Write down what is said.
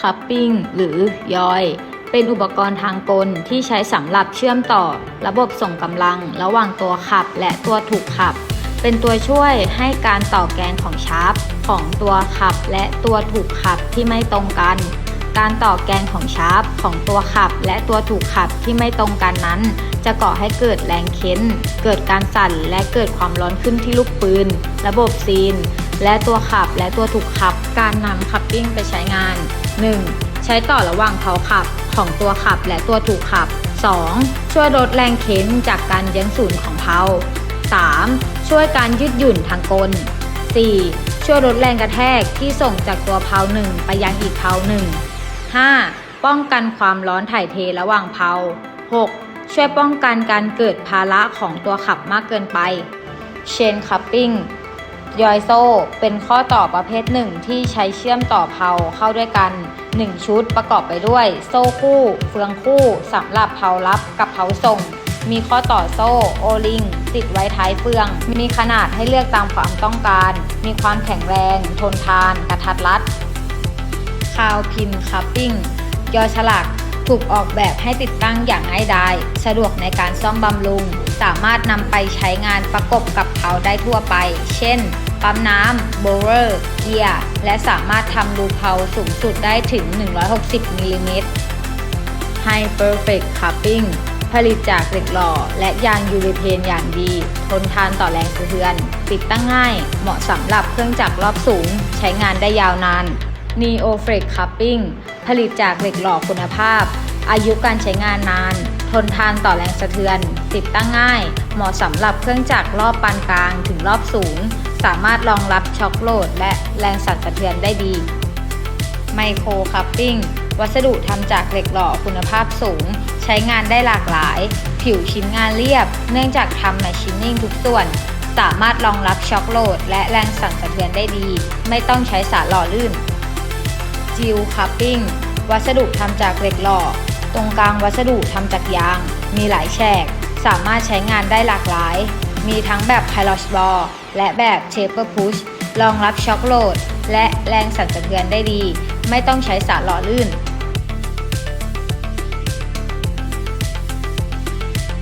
คัพปิ้งหรือยอย เป็นอุปกรณ์ทางกลที่ใช้สำหรับเชื่อมต่อ ระบบส่งกำลัง ระหว่างตัวขับและตัวถูกขับ เป็นตัวช่วยให้การต่อแกนของชาร์ปของตัวขับและตัวถูกขับที่ไม่ตรงกัน การต่อแกนของชาร์ปของตัวขับและตัวถูกขับที่ไม่ตรงกันนั้น จะก่อให้เกิดแรงเค้น เกิดการสั่นและเกิดความร้อนขึ้นที่ลูกปืน ระบบซีนและตัวขับและตัวถูกขับ การนำคัพปิ้งไปใช้งาน 1. ใช้ต่อระหว่างเพาขับของตัวขับและตัวถูกขับ 2. ช่วยลดแรงเค้นจากการเยื้องศูนย์ของเพา 3. ช่วยการยืดหยุ่นทางกล 4. ช่วยลดแรงกระแทกที่ส่งจากตัวเพาหนึ่งไปยังอีกเพาหนึ่ง 5. ป้องกันความร้อนถ่ายเทระหว่างเพา 6. ช่วยป้องกันการเกิดภาระของตัวขับมากเกินไป Chain Cupping ยอยโซ่ เป็นข้อต่อประเภทหนึ่งที่ใช้เชื่อมต่อเพาเข้าด้วยกัน 1 ชุดประกอบไปด้วย โซ่คู่ เฟืองคู่สำหรับเพารับกับเพาส่ง มีข้อต่อโซ่โอลิง ติดไว้ท้ายเฟือง มีขนาดให้เลือกตามความต้องการ มีความแข็งแรง ทนทาน กระทัดรัดคาวพินคัพปิ้งยอฉลากถูกออกแบบให้ติดตั้งอย่างง่ายดาย สะดวกในการซ่อมบำรุง สามารถนำไปใช้งานประกบกับเพาได้ทั่วไป เช่น ปั๊มน้ำโบเวอร์ เกียร์ และสามารถทำรูเพาสูงสุดได้ถึง 160มิลลิเมตร High Perfect Cupping ผลิตจากเหล็กหล่อ และยางยูเรเพนอย่างดี ทนทานต่อแรงสะเทือน ติดตั้งง่าย เหมาะสำหรับเครื่องจักรรอบสูง ใช้งานได้ยาวนาน Neo f r e x Cupping ผลิตจากเหล็กหล่อคุณภาพ อายุการใช้งานนาน ทนทานต่อแรงสะเทือน ติดตั้งง่าย เหมาะสำหรับเครื่องจักรรอบปานกลางถึงรอบสูง สามารถรองรับช็อคโหลดและแรงสั่นสะเทือนได้ดี ไมโครคัพปิ้ง วัสดุทำจากเหล็กหล่อคุณภาพสูง ใช้งานได้หลากหลาย ผิวชิ้นงานเรียบ เนื่องจากทำแมชชีนิ่งทุกส่วน สามารถรองรับช็อคโหลดและแรงสั่นสะเทือนได้ดี ไม่ต้องใช้สารหล่อลื่นจิลคัพปิ้ง วัสดุทำจากเหล็กหล่อ ตรงกลางวัสดุทำจากยาง มีหลายแฉก สามารถใช้งานได้หลากหลาย มีทั้งแบบไพลอชบอลและแบบเชเปอร์พุชรองรับช็อคโหลด และแรงสั่นสะเทือนได้ดี ไม่ต้องใช้สารหล่อลื่น